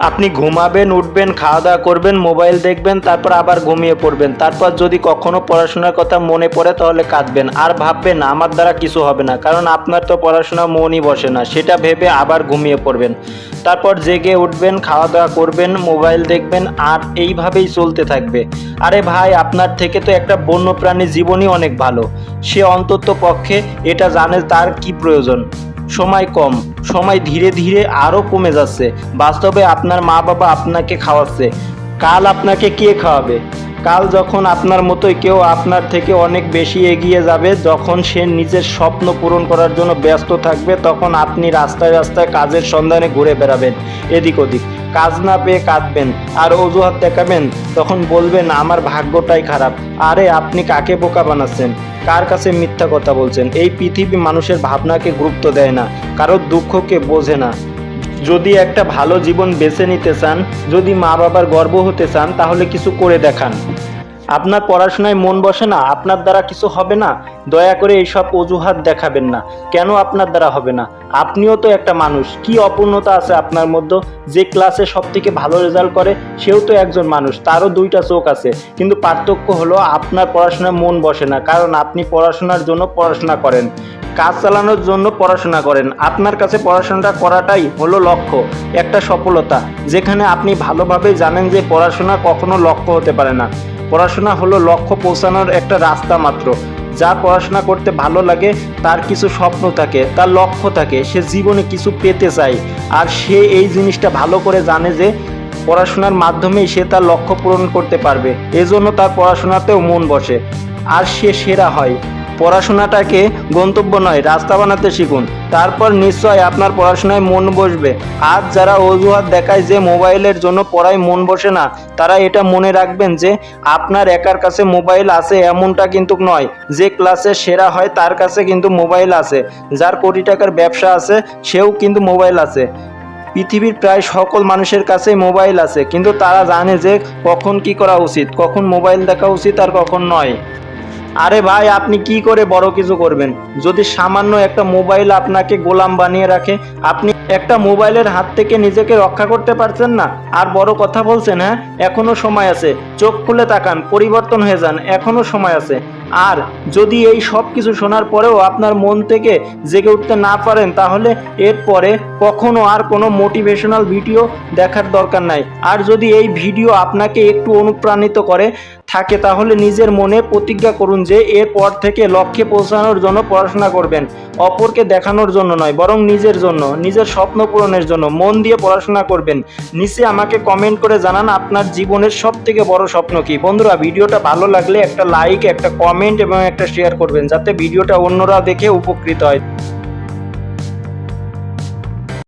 আপনি ঘুমাবেন, উঠবেন খাওয়া দাওয়া করবেন, মোবাইল দেখবেন, তারপর আবার ঘুমিয়ে পড়বেন। তারপর যদি কখনো পড়াশোনার কথা মনে পড়ে তাহলে কাঁদবেন। আর ভাববেন আমার দ্বারা কিছু হবে না, কারণ আপনার তো পড়াশোনা মনই বসে না, সেটা ভেবে আবার ঘুমিয়ে পড়বেন। তারপর জেগে উঠবেন খাওয়া দাওয়া করবেন, মোবাইল দেখবেন, আর এইভাবেই চলতে থাকবে। আরে ভাই, আপনার থেকে তো একটা বন্যপ্রাণী জীবনই অনেক ভালো। সে অন্তত পক্ষে এটা জানে তার কি প্রয়োজন। সময় কম। সময় ধীরে ধীরে আরও কমে যাচ্ছে। বাস্তবে আপনার মা বাবা আপনাকে খাওয়াচ্ছে। কাল আপনাকে কে খাওয়াবে? কাল যখন আপনার মতোই কেউ আপনার থেকে অনেক বেশি এগিয়ে যাবে, যখন সে নিজের স্বপ্ন পূরণ করার জন্য ব্যস্ত থাকবে, তখন আপনি রাস্তায় রাস্তায় কাজের সন্ধানে ঘুরে বেড়াবেন। এদিক ওদিক। কাজ না পেয়ে কাঁদবেন আর অজুহাত দেখাবেন, তখন বলবেন, আমার ভাগ্যটাই খারাপ। আরে, আপনি কাকে বোকা বানাচ্ছেন? কার কাছে মিথ্যা কথা বলছেন? এই পৃথিবী মানুষের ভাবনাকে গুরুত্ব দেয় না, কারোর দুঃখকে বোঝে না। যদি একটা ভালো জীবন বেছে নিতে চান, যদি মা বাবার গর্ব হতে চান, তাহলে কিছু করে দেখান। আপনার পড়াশোনায় মন বসে না, আপনার দ্বারা কিছু হবে না, দয়া করে এইসব অজুহাত দেখাবেন না। কেন আপনার দ্বারা হবে না? আপনিও তো একটা মানুষ, কি অপূর্ণতা আছে আপনার মধ্যে? যে ক্লাসে সব থেকে ভালো রেজাল্ট করে, সেও তো একজন মানুষ, তারও দুইটা চোখ আছে। কিন্তু পার্থক্য হলো আপনার পড়াশোনায় মন বসে না, কারণ আপনি পড়াশোনার জন্য পড়াশোনা করেন। কাজ চালানোর জন্য পড়াশোনা করেন। আপনার কাছে পড়াশোনাটা করাটাই হলো লক্ষ্য, একটা সফলতা, যেখানে আপনি ভালোভাবে জানেন যে পড়াশোনা কখনো লক্ষ্য হতে পারে না। পড়াশোনা হলো লক্ষ্য পৌঁছানোর একটা রাস্তা মাত্র। যা পড়াশোনা করতে ভালো লাগে, তার কিছু স্বপ্ন থাকে, তার লক্ষ্য থাকে, সে জীবনে কিছু পেতে চায়। আর সে এই জিনিসটা ভালো করে জানে যে, পড়াশোনার মাধ্যমেই সে তার লক্ষ্য পূরণ করতে পারবে। এজন্য তার পড়াশোনাতেও মন বসে। আর সে সেরা হয়। পড়াশোনাটাকে গন্তব্য নয়, রাস্তা বানাতে শিখুন। তারপর নিশ্চয় আপনার পড়াশোনায় মন বসবে। আজ যারা অজুহাত দেখায় যে মোবাইলের জন্য পড়ায় মন বসে না, তারা এটা মনে রাখবেন যে আপনার একার কাছে মোবাইল আছে এমনটা কিন্তু নয়, যে ক্লাসে সেরা হয় তার কাছে কিন্তু মোবাইল আছে। যার কোটি টাকার ব্যবসা আছে, সেও কিন্তু মোবাইল আছে। পৃথিবীর প্রায় সকল মানুষের কাছে মোবাইল আছে, কিন্তু তারা জানে যে কখন কি করা উচিত, কখন মোবাইল দেখা উচিত আর কখন নয়। আরে ভাই, আপনি কি করে বড় কিছু করবেন? যদি সামান্য একটা মোবাইল আপনাকে গোলাম বানিয়ে রাখে, আপনি একটা মোবাইলের হাত থেকে নিজেকে রক্ষা করতে পারছেন না? আর বড় কথা বলছেন হ্যাঁ? এখনও সময় আছে। চোখ খুলে তাকান, পরিবর্তন হয়ে যান, এখনও সময় আছে। আর যদি এই সব কিছু শোনার পরেও আপনার মন থেকে জেগে উঠতে না পারেন, তাহলে এরপরে কখনো আর কোনো মোটিভেশনাল ভিডিও দেখার দরকার নাই। আর যদি এই ভিডিও আপনাকে একটু অনুপ্রাণিত করে থাকে, তাহলে নিজের মনে প্রতিজ্ঞা করুন যে এরপর থেকে লক্ষ্যে পৌঁছানোর জন্য পড়াশোনা করবেন, অপরকে দেখানোর জন্য নয়, বরং নিজের জন্য, নিজের স্বপ্ন পূরণের জন্য। মন দিয়ে পড়াশোনা করবেন। নিচে আমাকে কমেন্ট করে জানান আপনার জীবনের সব থেকে বড় স্বপ্ন কি। বন্ধুরা, ভিডিওটা ভালো লাগলে একটা লাইক একটা কমেন্ট এবং একটা শেয়ার করবেন, যাতে ভিডিওটা অন্যরা দেখে উপকৃত হয়।